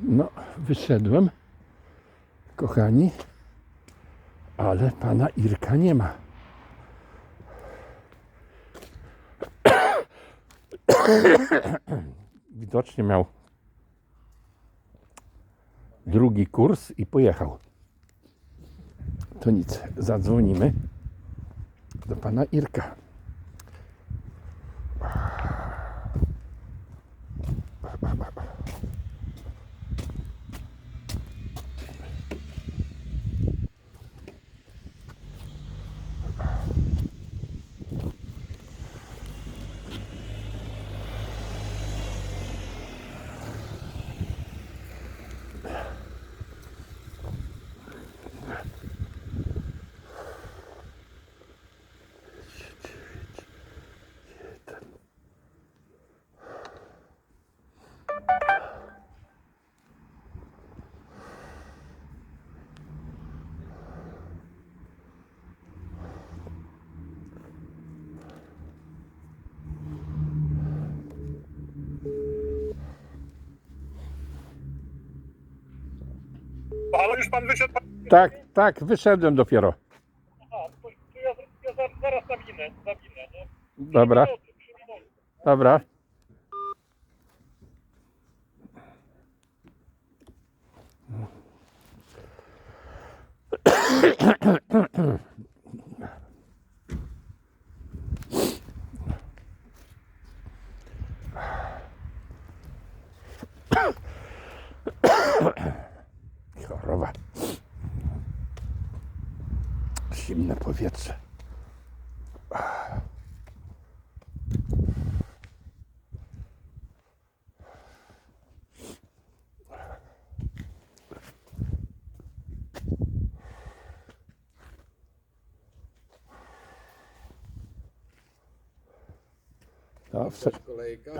No, wyszedłem, kochani, ale pana Irka nie ma. Widocznie miał drugi kurs i pojechał. To nic, zadzwonimy do pana Irka. Ale już pan wyszedł. Tak, tak, wyszedłem dopiero. Aha, to, to ja, ja za- zaraz zawinę, zawinę, nie? Dobra, Trzy minuty, trzy minuty. dobra. Zimne powietrze. No, wse- Też kolejka.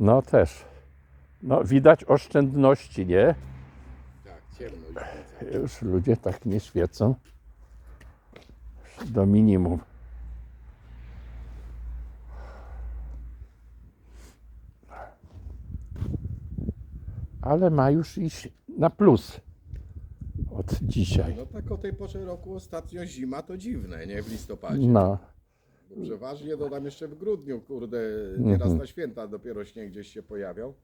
no też. No widać oszczędności, nie? Tak, ciemno. Już ludzie tak nie świecą. Do minimum. Ale ma już iść na plus od dzisiaj. No tak o tej porze roku ostatnio zima to dziwne, nie? W listopadzie. No, Przeważnie to tam jeszcze w grudniu, kurde, nieraz Mhm. na święta dopiero śnieg gdzieś się pojawiał.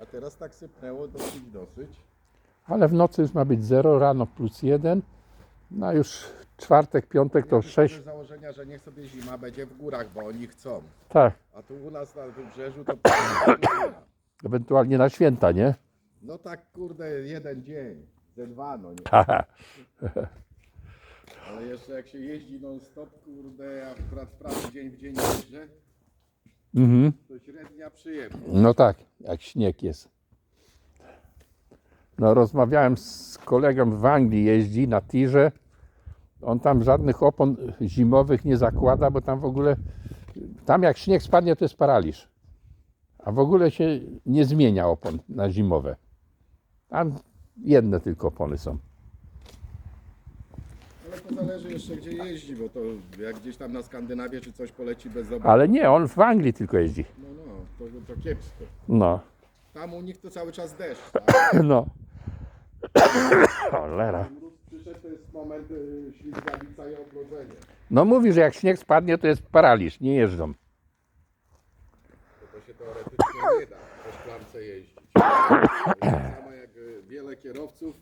A teraz tak sypnęło dosyć, dosyć. ale w nocy już ma być 0, rano plus 1. No już czwartek, piątek to 6. z założenia, że niech sobie zima będzie w górach, bo oni chcą. Tak, A tu u nas na wybrzeżu to ewentualnie na święta, nie? No tak, kurde, jeden dzień, ze dwa, no nie. Haha. Ale jeszcze jak się jeździ non stop, kurde, ja akurat w pracy dzień w dzień jeżdżę, Mhm. to średnia przyjemność. No tak, jak śnieg jest. No rozmawiałem z kolegą w Anglii, jeździ na tirze. On tam żadnych opon zimowych nie zakłada, bo tam w ogóle, tam jak śnieg spadnie, to jest paraliż. A w ogóle się nie zmienia opon na zimowe. Tam jedne tylko opony są. Ale to zależy jeszcze gdzie jeździ, bo to jak gdzieś tam na Skandynawię czy coś poleci bez zobaczenia, Ale nie, on w Anglii tylko jeździ. no no, to, to kiepsko. No, Tam u nich to cały czas deszcz, tak? no. Cholera. Mróz przyszedł, to jest moment y, ślizgawica i odrodzenie. No mówi, że jak śnieg spadnie, to jest paraliż, nie jeżdżą. To, to się teoretycznie nie da po szklance jeździć. Tak samo jak y, wiele kierowców,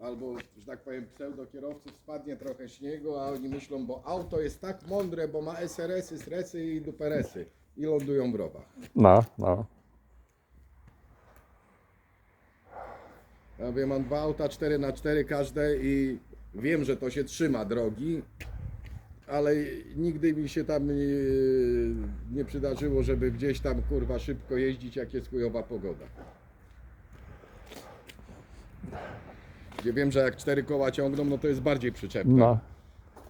albo, że tak powiem, pseudokierowców spadnie trochę śniegu, a oni myślą, bo auto jest tak mądre, bo ma SRS-y, stresy i duperesy i lądują w rowach. No, no. Ja wiem, mam dwa auta 4 na 4 każde i wiem, że to się trzyma drogi, ale nigdy mi się tam nie, nie przydarzyło, żeby gdzieś tam kurwa szybko jeździć, jak jest chujowa pogoda. Gdzie wiem, że jak cztery koła ciągną, no to jest bardziej przyczepne. No,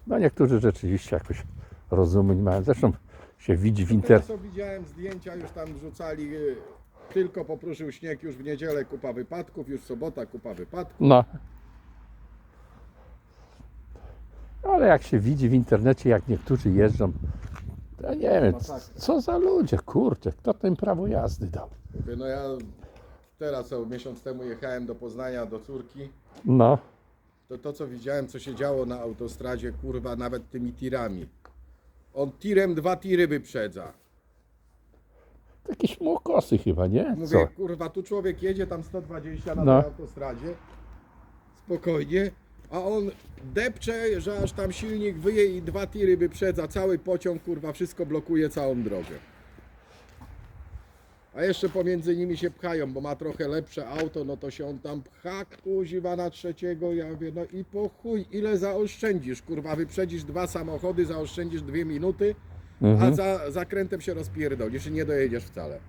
no niektórzy rzeczywiście jakoś rozumu nie mają. Zresztą się widzi w Teraz internecie. co widziałem zdjęcia, już tam wrzucali, y, tylko popruszył śnieg, już w niedzielę kupa wypadków, już sobota kupa wypadków. No. Ale jak się widzi w internecie, jak niektórzy jeżdżą, to nie wiem, Masakra. co za ludzie, kurczę, kto tym prawo jazdy dał? Mówię, no ja teraz o miesiąc temu jechałem do Poznania do córki, No. to to co widziałem, co się działo na autostradzie, kurwa, nawet tymi tirami. On tirem dwa tiry wyprzedza. Taki śmukosy chyba, nie? Mówię, Co? kurwa, tu człowiek jedzie tam 120 na No. tej autostradzie, spokojnie, a on depcze, że aż tam silnik wyje i dwa tiry wyprzedza, cały pociąg, kurwa, wszystko blokuje całą drogę. A jeszcze pomiędzy nimi się pchają, bo ma trochę lepsze auto, no to się on tam pcha, kuziwa na trzeciego, ja mówię, no i po chuj, ile zaoszczędzisz, kurwa, wyprzedzisz dwa samochody, zaoszczędzisz dwie minuty, a Mhm. za zakrętem się rozpierdolisz i nie dojedziesz wcale.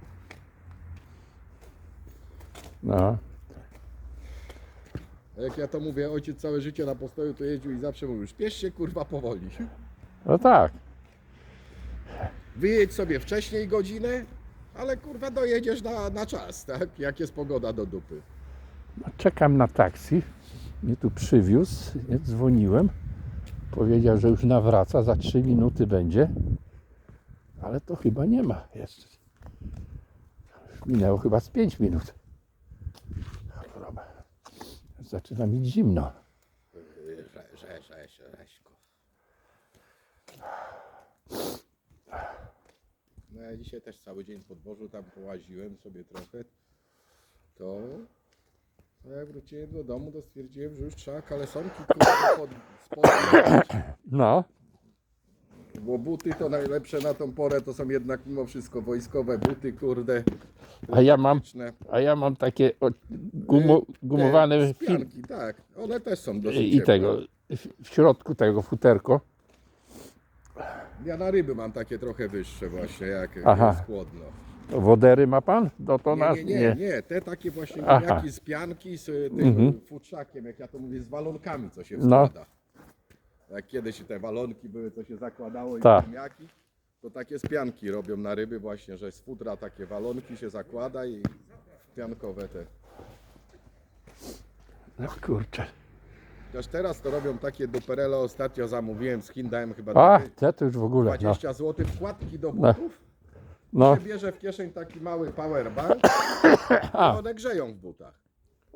No. Jak ja to mówię, ojciec całe życie na postoju to jeździł i zawsze mówił, śpiesz się kurwa powoli. no tak. Wyjedź sobie wcześniej godzinę, ale kurwa dojedziesz na, na czas, tak? Jak jest pogoda do dupy. No, czekam na taksi. Mnie tu przywiózł, nie? dzwoniłem. Powiedział, że już nawraca, za 3 minuty będzie. Ale to chyba nie ma jeszcze. Minęło chyba z 5 minut. Zaczyna mi zimno. No ja dzisiaj też cały dzień w podwórzu tam połaziłem sobie trochę. To no jak wróciłem do domu, to stwierdziłem, że już trzeba kalesonki pod, spodnie No, Bo buty to najlepsze na tą porę to są jednak mimo wszystko wojskowe buty, kurde. a ja mam, a ja mam takie o, gumo, gumowane Te Spianki, tak. One też są dosyć i ciepłe. tego, w- w środku tego futerko. Ja na ryby mam takie trochę wyższe właśnie, jak Aha. jest chłodno. Wodery ma pan? No to Nie, nas nie, nie, nie, te takie właśnie Aha. z pianki z tym Mhm. futrzakiem, jak ja to mówię, z walonkami, co się No. wkłada. Jak kiedyś te walonki były, co się zakładało i gumiaki, to takie z pianki robią na ryby właśnie, że z futra takie walonki się zakłada i piankowe te. No kurczę. Chociaż teraz to robią takie duperele, ostatnio zamówiłem z Chin, dałem chyba A, takie te to już w ogóle. No, 20 zł wkładki do No. butów. no. się bierze w kieszeń taki mały powerbank A. i one grzeją w butach.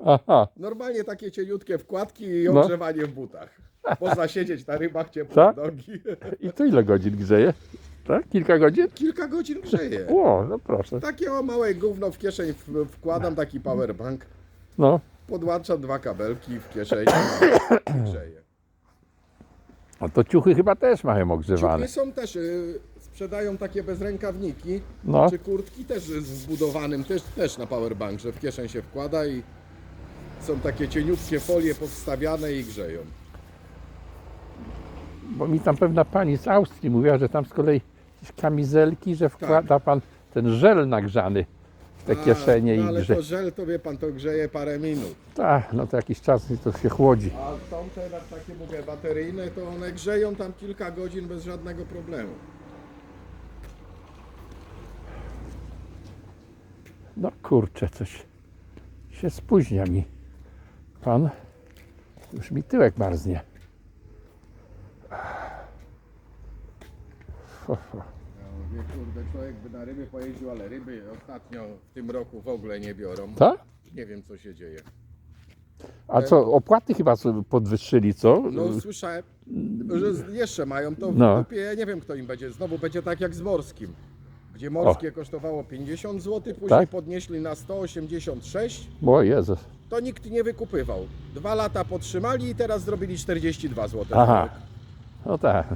aha. Normalnie takie cieniutkie wkładki i No. ogrzewanie w butach. Można siedzieć na rybach ciepłe Tak? nogi. I to ile godzin grzeje? Tak? Kilka godzin? Kilka godzin grzeje. O, no proszę. Takie o małe gówno w kieszeń w- wkładam taki powerbank, No, podłączam dwa kabelki w kieszeni i grzeje. a to ciuchy chyba też mają ogrzewane. Ciuchy są też, y, sprzedają takie bezrękawniki, No, czy kurtki też z wbudowanym, też, też na powerbank, że w kieszeń się wkłada i są takie cieniutkie folie powstawiane i grzeją. Bo mi tam pewna pani z Austrii mówiła, że tam z kolei jakieś kamizelki, że wkłada pan ten żel nagrzany w te kieszenie no, i ale grze. to żel to wie pan, to grzeje parę minut. Tak, no to jakiś czas i to się chłodzi. A są teraz takie, mówię, bateryjne, to one grzeją tam kilka godzin bez żadnego problemu. No kurczę, coś się spóźnia mi. Pan, już mi tyłek marznie. Mówię, kurde, człowiek by na ryby pojeździł, ale ryby ostatnio w tym roku w ogóle nie biorą. Tak? Nie wiem, co się dzieje. A co, opłaty chyba sobie podwyższyli, co? No słyszałem, że jeszcze mają to w No. dupie, ja nie wiem, kto im będzie. Znowu będzie tak jak z morskim. Gdzie morskie kosztowało 50 zł, później Tak? podnieśli na 186, O Jezus. to nikt nie wykupywał. Dwa lata potrzymali i teraz zrobili 42 zł. Aha. No tak.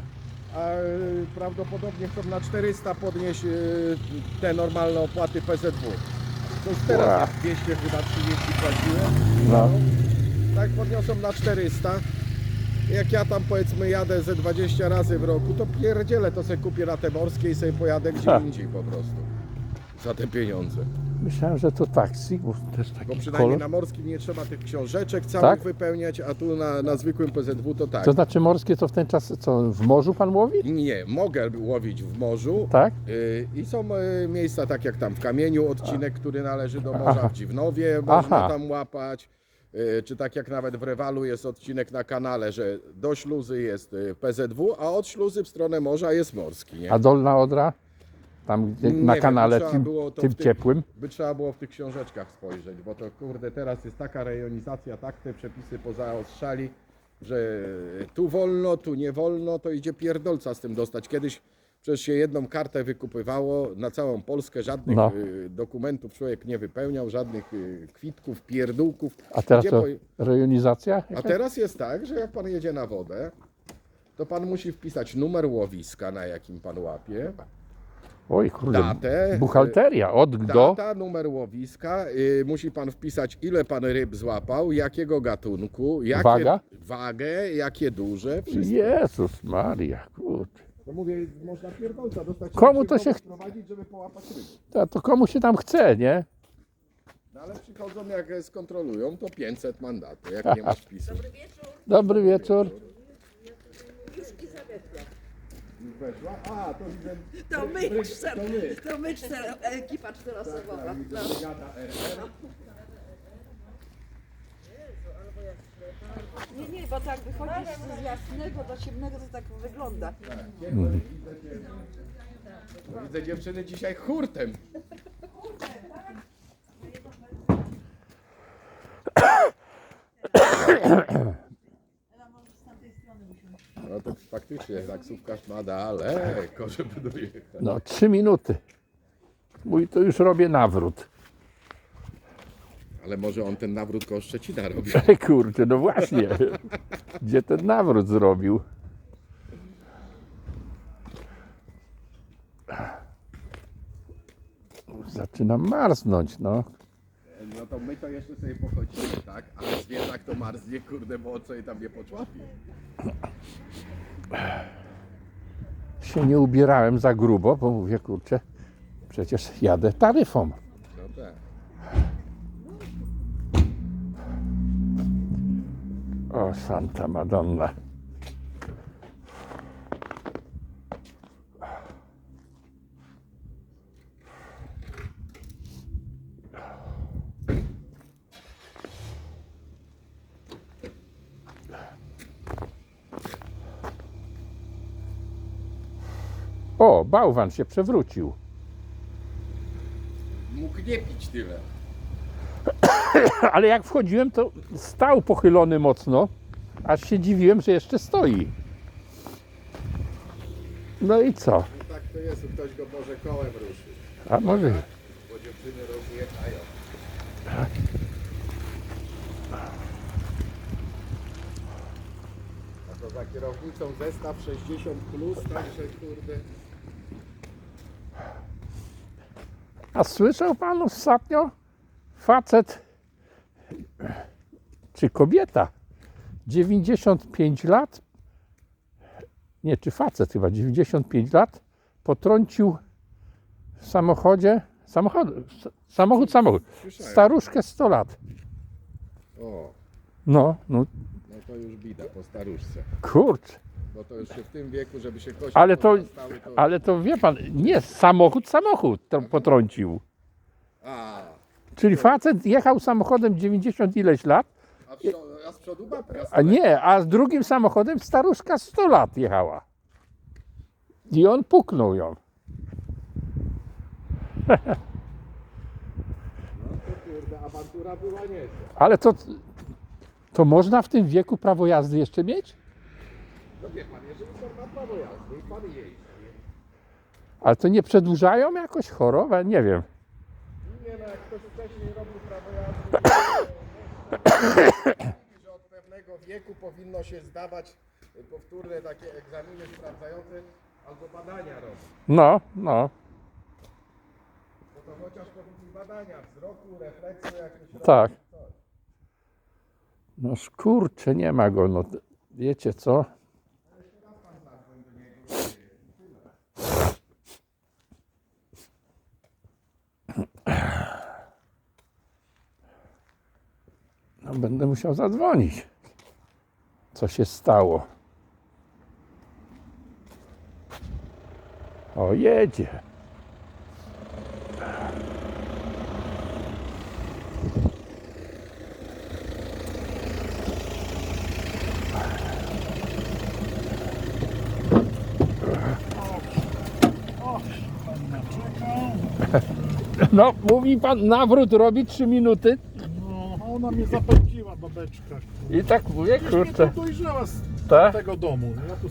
A y, prawdopodobnie chcą na 400 podnieść y, te normalne opłaty PZW. To już teraz Wow. ja 200 chyba 30 płaciłem. No. Tak podniosą na 400. Jak ja tam powiedzmy jadę ze 20 razy w roku, to pierdzielę to sobie kupię na te morskie i sobie pojadę gdzie Ha. indziej po prostu. Za te pieniądze. Myślałem, że to taksi, bo też Bo taki przynajmniej kolor. na morskim nie trzeba tych książeczek całych Tak? wypełniać, a tu na, na zwykłym PZW to tak. To znaczy morskie, to w ten czas, co w morzu pan łowi? Nie, mogę łowić w morzu, Tak? Y, I są y, miejsca tak jak tam w Kamieniu, odcinek, który należy do morza, Aha. w Dziwnowie można Aha. tam łapać. y, Czy tak jak nawet w Rewalu jest odcinek na kanale, że do śluzy jest y, PZW, a od śluzy w stronę morza jest morski. Nie? A Dolna Odra? Tam gdzie, Nie na wiem, kanale trzeba tym, było to tym w tych- ciepłym. By trzeba było w tych książeczkach spojrzeć, bo to kurde teraz jest taka rejonizacja, tak te przepisy pozaostrzali, że tu wolno, tu nie wolno, to idzie pierdolca z tym dostać. Kiedyś przecież się jedną kartę wykupywało na całą Polskę, żadnych No. y, dokumentów człowiek nie wypełniał, żadnych y, kwitków, pierdółków. A teraz Gdzie to rejonizacja? A teraz jest tak, że jak pan jedzie na wodę, to pan musi wpisać numer łowiska, na jakim pan łapie, Oj kurde, datę, buchalteria, od do. Data, numer łowiska, y, musi pan wpisać ile pan ryb złapał, jakiego gatunku, jakie, Waga? wagę, jakie duże, wszystko. Jezus Maria, kurde. No mówię, można pierdolca dostać. Komu to się ch- prowadzić, żeby połapać ryby. To, to komu się tam chce, nie? No ale przychodzą, jak skontrolują, to 500 mandatu, jak nie masz wpisu. Dobry wieczór. Weszła? A, to widzę. To my, bryk- czter, to my. to my czter, ekipa czteroosobowa. Tak, widzę, No. RR. Nie, nie, bo tak wychodzisz z jasnego do ciemnego, to tak wygląda. No, widzę dziewczyny dzisiaj hurtem. No to faktycznie taksówkarz ma daleko, żeby dojechać. No, trzy minuty. Mój to już robię nawrót. Ale może on ten nawrót koło Szczecina robi. Kurczę, no właśnie. Gdzie ten nawrót zrobił? Zaczynam marznąć, no. To my to jeszcze sobie pochodzimy, tak? Ale zwierzak to marznie, kurde, bo co jej tam nie poczłapie. Się nie ubierałem za grubo, bo mówię, kurczę, przecież jadę taryfą. No tak. O, Santa Madonna. O, bałwan się przewrócił. Mógł nie pić tyle. Ale jak wchodziłem, to stał pochylony mocno, aż się dziwiłem, że jeszcze stoi. No i co? No tak to jest, ktoś go może kołem ruszył. A może. Bo dziewczyny rozjechają. A to za kierownicą zestaw 60 plus, także kurde. A słyszał pan ostatnio? Facet czy kobieta 95 lat, nie, czy facet chyba 95 lat, potrącił w samochodzie, samochód, samochód, samochód, Słyszałem. staruszkę 100 lat. O, No, no no to już bida po staruszce. kurczę. Bo to już się w tym wieku, żeby się kości Ale to, pozostały, to... ale to wie pan, nie samochód, samochód to potrącił. A, Czyli facet jechał samochodem 90 ileś lat, a, w przodu, a z przodu babka. a nie, a z drugim samochodem staruszka 100 lat jechała. I on puknął ją. No to kurde, awantura była niezła. Ale to, to można w tym wieku prawo jazdy jeszcze mieć? No wie pan, jeżeli pan ma prawo jazdy i pan jeździ, Ale to nie przedłużają jakoś chorobę? Nie wiem. Nie no, jak ktoś wcześniej robił prawo jazdy, że od pewnego wieku powinno się zdawać powtórne takie egzaminy sprawdzające albo badania robić. No, no, Bo to chociaż powinni badania wzroku, refleksu jakieś robić. tak. coś. No kurczę, nie ma go. No, wiecie co? No, będę musiał zadzwonić. Co się stało? O, jedzie. No, mówi pan, nawrót robi 3 minuty. Ona mnie zapędziła, babeczka. I tak mówię, Już mnie kurczę. to dojrzała z Tak? tego domu. Ja tu